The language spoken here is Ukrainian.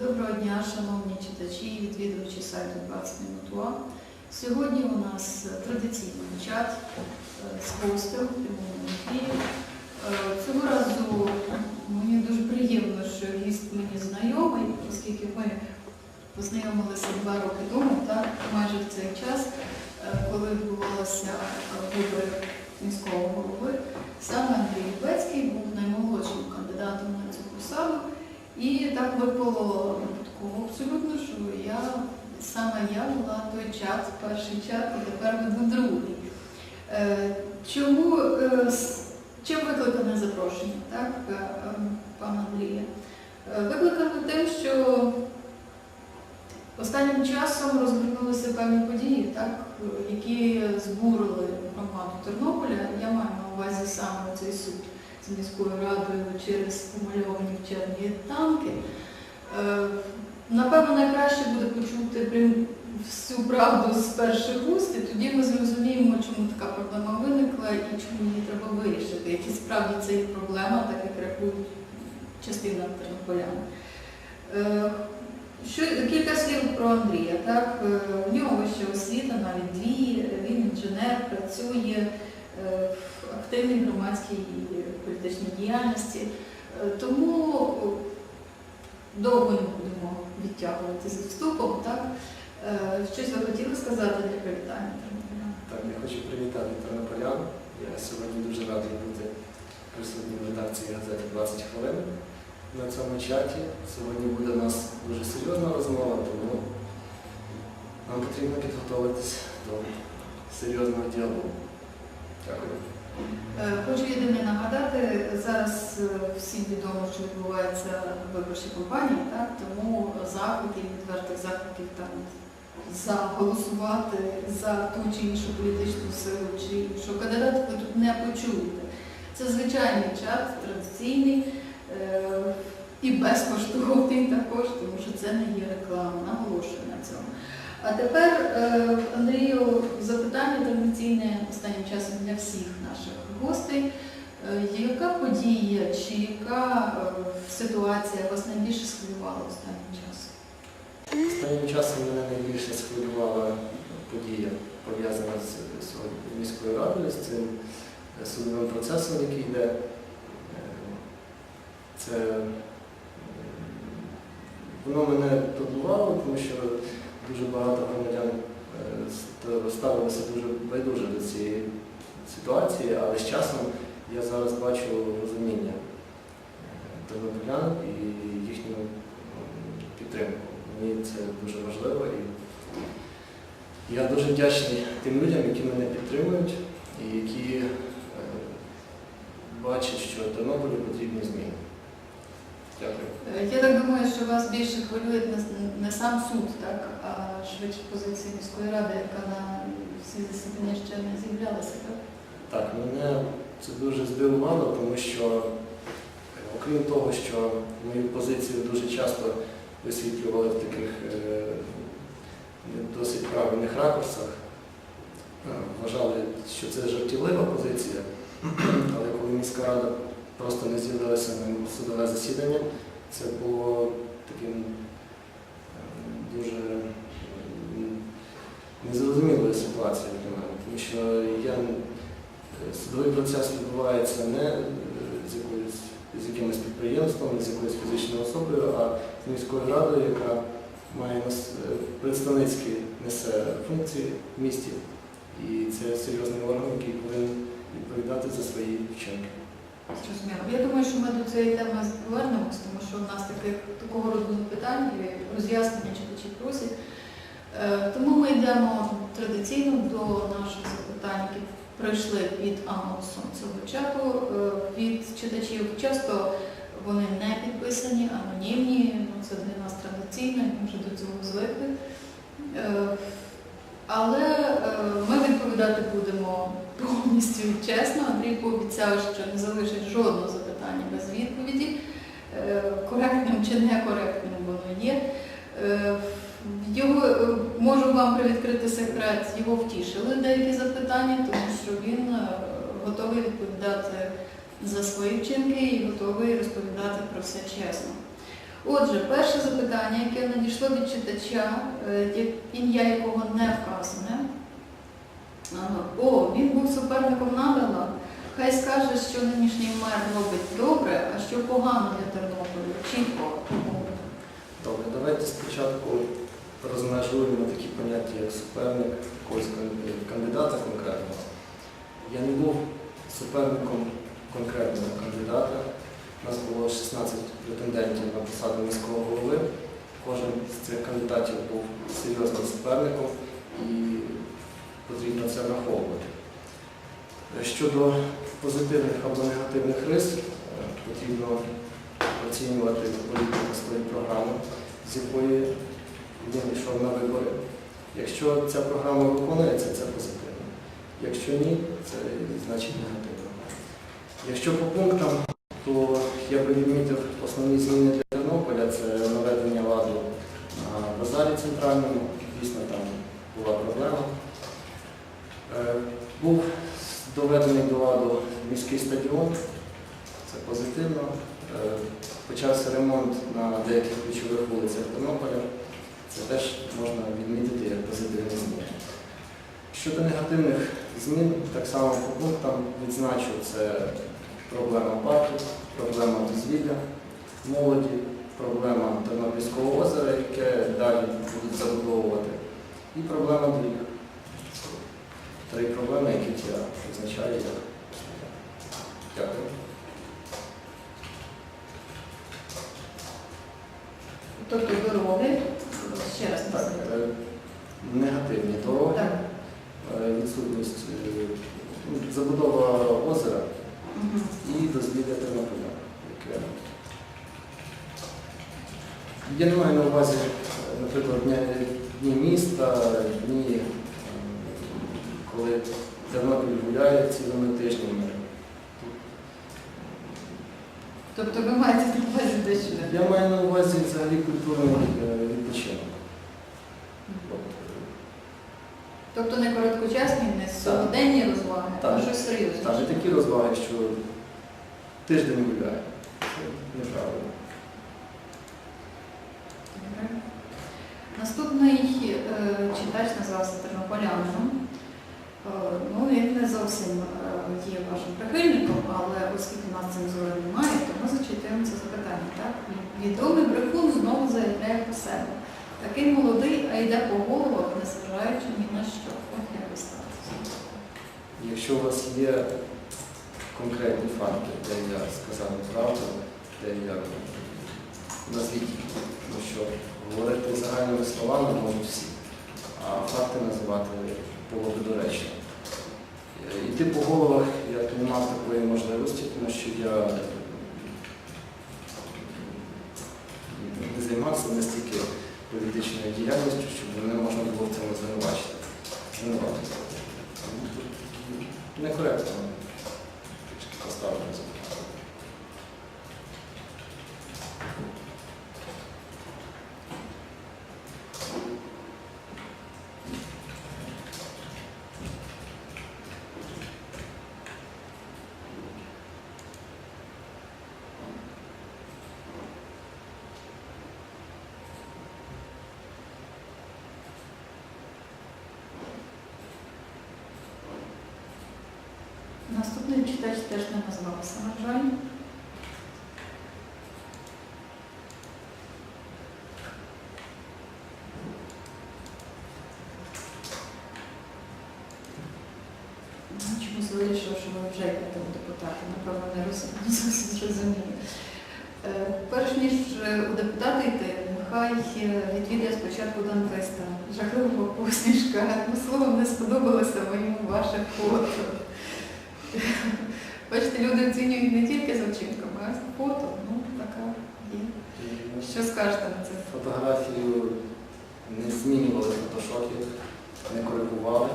Доброго дня, шановні читачі і відвідувачі сайту 20 Минут.ua. Сьогодні у нас традиційний чат е, з гостем в прямому ефірі. Е, Цього разу мені дуже приємно, що гість мені знайомий, оскільки ми познайомилися два роки тому, так, майже в цей час, е, коли відбувалися вибори міського голови. Саме Андрій Бецький був наймолодшим кандидатом на цю посаду. І так випало випадково абсолютно, що я саме я була той чат, перший чат, і тепер веду другий. Е, Чому е, чим викликане запрошення, так, е, е, Андрія? Е, Викликане тим, що останнім часом розгорнулися певні події, так, які збурили міською радою через помальовані в червні танки. Е, Напевно, найкраще буде почути всю правду з перших уст, і тоді ми зрозуміємо, чому така проблема виникла і чому її треба вирішити. Які справді це є проблема, так як рахують частина тернополян. Е, Що, кілька слів про Андрія. Так? Е, У нього вища освіта, навіть дві, він інженер, працює активній громадській і політичній діяльності. Е, Тому довго не будемо відтягувати з вступом. Так? Е, Щось ви хотіли сказати для привітання тернополян? Так, я хочу привітати тернополян. Я сьогодні дуже радий бути присутнім в редакції газети 20 хвилин на цьому чаті. Сьогодні буде у нас дуже серйозна розмова, тому нам потрібно підготуватись до серйозного діалогу. Дякую. Е, Хочу єдине нагадати, зараз е, всім відомо, що відбувається виборчі кампанії, так? тому закликів, відвертих закликів там заголосувати за ту чи іншу політичну силу чи іншого кандидата ви тут не почуєте. Це звичайний чат, традиційний е, і безкоштовний також, тому що це не є реклама, наголошую на цьому. А тепер, е, Андрію, запитання традиційне останнім часом для всіх наших гостей. Е, Яка подія чи яка е, ситуація вас найбільше схвилювала останнім часом? Останнім часом мене найбільше схвилювала подія, пов'язана з міською радою, з цим судовим процесом, який йде. Це воно мене турбувало, тому що дуже багато громадян е, ставилися дуже байдуже до цієї ситуації, але з часом я зараз бачу розуміння е, тернополян і їхню підтримку. Мені це дуже важливо і я дуже вдячний тим людям, які мене підтримують і які е, бачать, що Тернополю потрібні зміни. Дякую. Е, Я так думаю, що вас більше хвилює не, сам суд, так, а швидше позиція міської ради, яка на всі засідання ще не з'являлася. Так? Так, мене це дуже здивувало, тому що, е, окрім того, що мою позицію дуже часто висвітлювали в таких е, досить правильних ракурсах, вважали, що це жартівлива позиція, але коли міська рада просто не з'явилася на судове засідання, це було таким е, дуже незрозумілою ситуацією для мене, тому що я Е, Судовий процес відбувається не е, з, якоюсь, з якимось підприємством, не з якоюсь фізичною особою, а з міською радою, яка має е, представницькі несе функції в місті. І це серйозний орган, який повинен відповідати за свої вчинки. Зрозуміло. Я думаю, що ми до цієї теми повернемось, тому що у нас таких такого роду питань і роз'яснення читачі просять. Е, Тому ми йдемо традиційно до наших запитань, які прийшли під анонсом цього чату е, від читачів. Часто вони не підписані, анонімні. Ну, це для нас традиційно, ми вже до цього звикли. Е, Але ми відповідати будемо повністю чесно. Андрій пообіцяв, що не залишить жодного запитання без відповіді. Е, Коректним чи некоректним воно є. Е, Його, е, можу вам привідкрити секрет, його втішили деякі запитання, тому що він готовий відповідати за свої вчинки і готовий розповідати про все чесно. Отже, перше запитання, яке надійшло від читача, ім'я якого не вказане. О, він був суперником Надала. Хай скаже, що нинішній мер робить добре, а що погано для Тернополя. Чітко. Добре, давайте спочатку розмежуємо такі поняття, як суперник якогось кандидата конкретного. Я не був суперником конкретного кандидата. У нас було 16 претендентів на посаду міського голови. Кожен з цих кандидатів був серйозним суперником і потрібно це враховувати. Щодо позитивних або негативних рис, е, потрібно оцінювати політику своєї програми, з якої він йшов на вибори. Якщо ця програма виконується, це позитивно. Якщо ні, це значить негативно. Якщо по пунктам, то я би відмітив основні зміни для Тернополя це наведення ладу на базарі центральному. Дійсно, там була проблема. Е, Був доведений до ладу міський стадіон, це позитивно. Е, Почався ремонт на деяких ключових вулицях Тернополя. Це теж можна відмітити як позитивні зміни. Щодо негативних змін, так само по пунктам відзначу, це проблема парку, проблема дозвілля молоді, проблема Тернопільського озера, яке далі будуть забудовувати, і проблема доріг. Три проблеми, які я відзначаю як. Дякую. Тобто дороги, ще раз Так, е, негативні дороги, Так. е, відсутність е, ну, забудова озера Мгм. і дозвілля Тернополя, яке я не маю на увазі, е, наприклад, дня- дні міста, дні, е, коли Тернопіль гуляє цілими тижнями. Тобто ви маєте на увазі дещо Я маю на увазі взагалі культурний е, відпочинок. Тобто не короткочасні, не сьогоденні розваги, а щось серйозне. Та не такі розваги, що тиждень гуляє. Це неправильно. Добре. Наступний е, читач назвався тернополянином. Е, ну, він не зовсім е, є вашим прихильником, але оскільки у нас цензури немає, то ми зачитуємо це запитання. Так? Відомий брехун знову заявляє про себе. Такий молодий, а йде по головах, не зважаючи ні на що. От як ви ставитеся. Якщо у вас є конкретні факти, де я сказав неправду, де я назвіть, тому що говорити загальними словами можуть всі, а факти називати було б доречно. Е, Йти по головах я не мав такої можливості, тому що я не займався настільки політичною діяльністю, щоб мене можна було в цьому звинувачити. Некоректно поставлено запитання. Читач теж не назвався, на жаль. Чомусь вирішив, що ви вже йдете у депутати, напевно, не зовсім зрозумію. Е, Перш ніж е, у депутати йти, нехай е, відвідає спочатку дантиста. Жахлива посмішка. Ну, Словом, не сподобалося моєму ваше фото. Бачите, люди оцінюють не тільки за вчинками, а за фото. Ну, така є. Що скажете на це? Фотографію не змінювали фотошопі, не коригували.